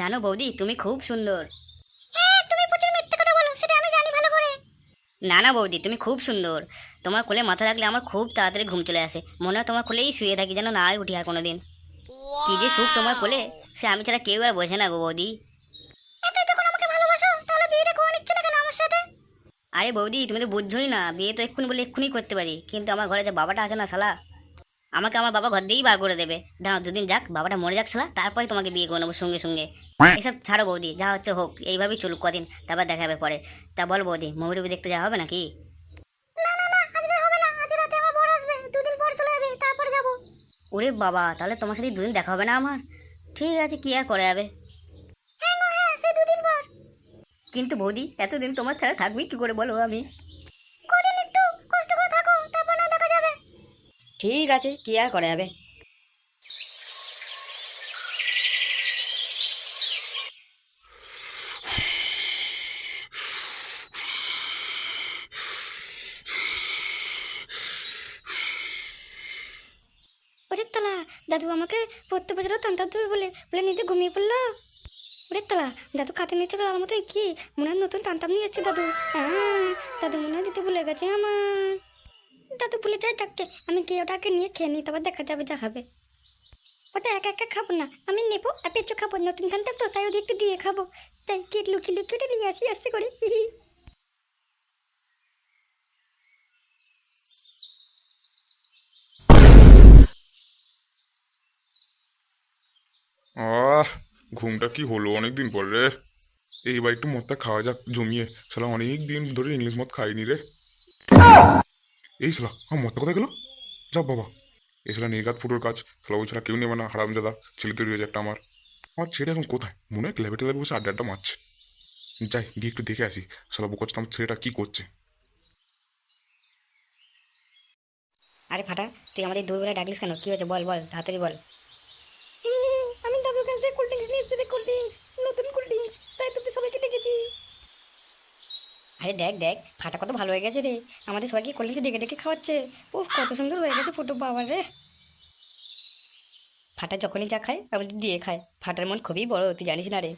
জানো বৌদি তুমি খুব সুন্দর। হ্যাঁ তুমি প্রচুর মিথ্যে কথা বলো সেটা আমি জানি ভালো করে। না না বৌদি তুমি খুব সুন্দর। তোমার কোলে মাথা রাখলে আমার খুব তাড়াতাড়ি ঘুম চলে আসে। মনে হয় তোমার কোলেই শুয়ে থাকি যেন না উঠি আর কোনোদিন। কি যে সুখ তোমার কোলে সে আমি ছাড়া কেউ আর বোঝে না গো বৌদি। কেন আরে বৌদি তুমি তো বুঝছোই না বিয়ে তো এক্ষুনি বলে এক্ষুনি করতে পারি। কিন্তু আমার ঘরে যে বাবাটা আছে না শালা আমাকে আমার বাবা ঘর দিয়েই বার করে দেবে। দাঁড়াও দুদিন যাক বাবাটা মরে যাক শালা তারপরে তোমাকে বিয়ে করে নেব সঙ্গে সঙ্গে। এসব ছাড়ো বৌদি যা হচ্ছে হোক এইভাবেই চলুক কদিন তারপর দেখা যাবে পরে। তা বল বৌদি মুভি টুভি দেখতে যাওয়া হবে নাকি? না না না আজকে হবে না আজ রাতে আমার বর আসবে দুদিন পর চলে যাবে তারপর যাব। ওরে বাবা তাহলে তোমার সাথে দুদিন দেখা হবে না আমার? ঠিক আছে কি আর করে যাবে? হ্যাঁ গো হ্যাঁ সেই দুদিন পর। কিন্তু বৌদি এতদিন তোমার ছাড়া থাকবি কি করে বলো আমি? ঠিক আছে, কি আর করা যাবে? তলা, দাদু আমাকে পড়তে বছর তান্তা তুই বলে বলে নিজে ঘুমিয়ে পড়ল। ওরে তলা, দাদু খাতে নিচ্ছে আর মতো কি? মনে হয় নতুন তান্তাম নিয়ে এসছে দাদু। হ্যাঁ দাদু মনে হয় দিতে ভুলে গেছে আমার। দাদু ভুলে যায় যাকে আমি গিয়ে ওটাকে নিয়ে খেয়ে নিই, তারপর দেখা যাবে যা খাবে ওটা একা একা খাব না, আমি নেব, আর পেঁচো খাব, নতুন তান্তা তো, তাই ওদের একটু দিয়ে খাব। তাই কি লুকি লুকি ওটা নিয়ে আসি, আসতে করে। ঘুমটা কি হলো অনেকদিন পর রে? এইবার একটু মদটা খাওয়া যাক, জমিয়ে। শালা অনেক দিন ধরে ইংলিশ মদ খাইনি রে। এই শালা, আমার মতো কোথায় গেলো? যা বাবা। এই শালা নির্গাত ফুটোর কাজ, শালা ওই ছাড়া কেউ নেবে না, হারাম দাদা ছেলে তৈরি হয়েছে একটা আমার। আমার ছেলে এখন কোথায়? মনে হয় ক্লাবে টেলাবে বসে আড্ডা আড্ডা মারছে। যাই, গিয়ে একটু দেখে আসি, শালা বোকাচ্ছে, আমার ছেলেটা কী করছে। আরে ফাটা, তুই আমাদের দুপুরে ডাকলিস কেন? কী হয়েছে বল বল, তাড়াতাড়ি বল আমি দাদুর কাছ থেকে কোল্ড ড্রিঙ্কস নিয়ে এসেছি কোল্ড ড্রিঙ্কস নতুন কোল্ড ড্রিঙ্কস তাই তোদের সবাইকে ডেকেছি আরে দেখ দেখ ফাটা কত ভালো হয়ে গেছে রে। আমাদের সবাইকে কলেজে ডেকে ডেকে খাওয়াচ্ছে। ও কত সুন্দর হয়ে গেছে ফটো বাবা রে। ফাটা যখনই যা খায় আমাদের দিয়ে খায়। ফাটার মন খুবই বড় তুই জানিস না রে।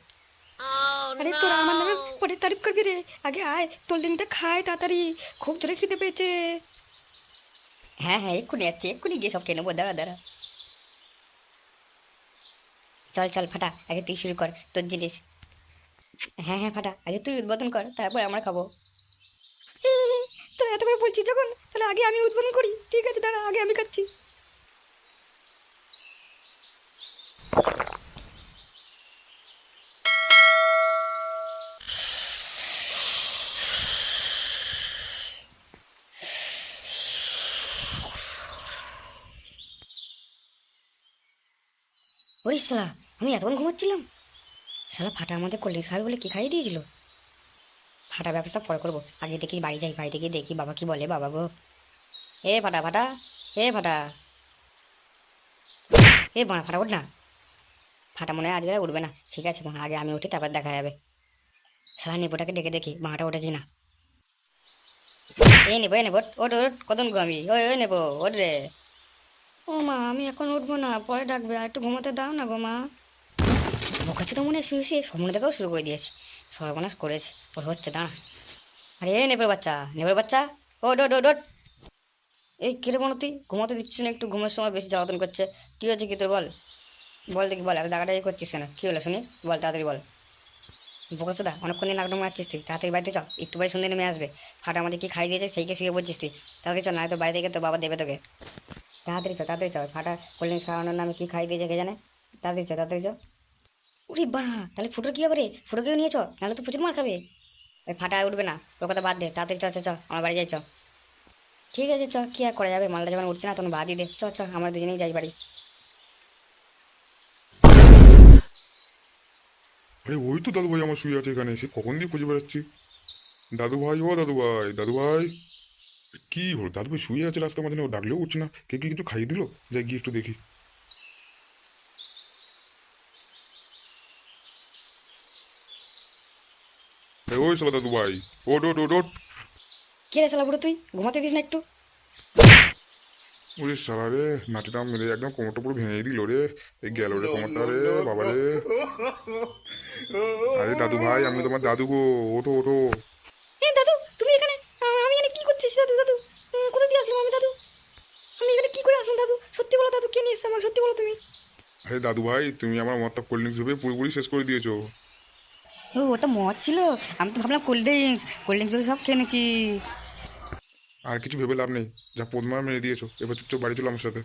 আরে তোরা আমার নামে পরে তারিফ করবি রে। আগে আয় তোর দিনটা খায় তাড়াতাড়ি। খুব জোরে খেতে পেয়েছে। হ্যাঁ হ্যাঁ এক্ষুনি যাচ্ছি এক্ষুনি গিয়ে সব খেয়ে নেব দাঁড়া দাঁড়া। চল চল ফাটা আগে তুই শুরু কর তোর জিনিস। হ্যাঁ হ্যাঁ ফাটা। আগে তুই উদ্বোধন কর, তারপর আমরা খাব। তো এত করে বলছি যখন? তাহলে আগে আমি উদ্বোধন করি। ঠিক আছে, দাঁড়া, আগে আমি খাচ্ছি। ওই শালা, আমি এতক্ষণ ঘুমাচ্ছিলাম? শালা ফাটা আমাদের কোল্ড ড্রিঙ্কস খাবে বলে কি খাইয়ে দিয়েছিল? ফাটা ব্যবস্থা পরে করব। আগে দেখি বাড়ি যাই, বাড়ি থেকে দেখি বাবা কি বলে, বাবা গো। এ ফাটা ফাটা, এ ফাটা। এ বানা, ফাটা উঠ না। ফাটা মনে হয় আজকে উঠবে না। ঠিক আছে বানা, আগে আমি উঠি, তারপর দেখা যাবে। শালা নেবোটাকে ডেকে দেখি বাঁটা ওঠে কি না এ নেব এ নেব ওট ওট কতন ঘুমাবি ওই ওই নেব ওট রে। ও মা, আমি এখন উঠবো না, পরে ডাকবে, আর একটু ঘুমাতে দাও না গো মা। বোকাচ্ছে তো মনে শুয়ে শুয়ে স্বপ্ন দেখাও শুরু করে দিয়েছে। সর্বনাশ করেছে। ওর হচ্ছে দাঁড়া আরে নেপের বাচ্চা নেপের বাচ্চা। ও ডোট ও ডোট এই কিরে মনে তুই ঘুমাতে দিচ্ছিস না একটু? ঘুমের সময় বেশি জ্বালাতন করছে। কী হচ্ছে কি তোর বল? বল দেখি, বল, এত দাগাটাই করছিস কেন? কী হলো শুনি? বল, তাড়াতাড়ি বল। বোকাচ্ছে দা অনেকক্ষণ দিন নাটক মারছিস তুই। তাড়াতাড়ি বাড়িতে চল। একটু বাড়ি সন্ধ্যে নেমে আসবে। ফাটা আমাদের কী খাই দিয়েছে সেইকে শুয়ে বলছিস তুই? তাড়াতাড়ি চল না তো বাড়ি থেকে তো বাবা দেবে তোকে। তাড়াতাড়ি চল তাড়াতাড়ি চল। ফাটা কোল্ড ড্রিঙ্কস খাওয়ানোর নামে কী খাই দিয়েছে কে জানে? তাড়াতাড়ি চ তাড়াতাড়ি চ উরে বাড়া তাহলে ফুটোর কি হবে রে? ফুটোকেও নিয়ে চ নাহলে তো প্রচুর মার খাবে। ওই ফাটা উঠবে না ওর কথা বাদ দে, তাড়াতাড়ি চ চ চ আমার বাড়ি যাই চ ঠিক আছে চ কি আর করা যাবে? মালটা যখন উঠছে না, তখন বাদই দে। চ চ আমরা দুজনেই যাই বাড়ি। আরে, ওই তো দাদু ভাই আমার শুয়ে আছে এখানে, সে কখন দিয়ে খুঁজে বেড়াচ্ছি? দাদু ভাই ও দাদু ভাই দাদু ভাই কি হলো? দাদু ভাই শুয়ে আছে রাস্তার মাঝে ও ডাকলেও উঠছে না। কে কি কিছু খাইয়ে দিল? যাই গিয়ে একটু দেখি। ওই চলো দাদু ভাই ওট ওট ওট ওট কে রে শালা বুড়ো তুই? ঘুমাতে দিস না একটু। ওরে সালা রে নাটিটা মেরে একদম কোমরটা পুরো ভেঙে দিল রে। এই গেল রে কোমরটা রে বাবা রে। আরে দাদু ভাই আমি তোমার দাদু গো ওঠো ওঠো। এ দাদু তুমি এখানে আমি এখানে কি করছিস দাদু দাদু? এ, কোথায় দিয়ে আসলাম আমি দাদু? আমি এখানে কি করে আসলাম দাদু? সত্যি বলো দাদু কে নিয়ে এসছে আমাকে? সত্যি বলো তুমি। আরে দাদু ভাই তুমি আমার মদটা কোল্ড ড্রিঙ্কস ভেবে পুরোপুরি শেষ করে দিয়েছ। ও, ওটা মদ ছিল। আমি তো ভাবলাম কোল্ড ড্রিঙ্কস কোল্ড ড্রিঙ্কস সব খেয়ে নিচ্ছি। আর কিছু ভেবে লাভ নেই। যা পদ্মা মেরে দিয়েছ, এবার চুপচাপ বাড়ি চলো আমার সাথে।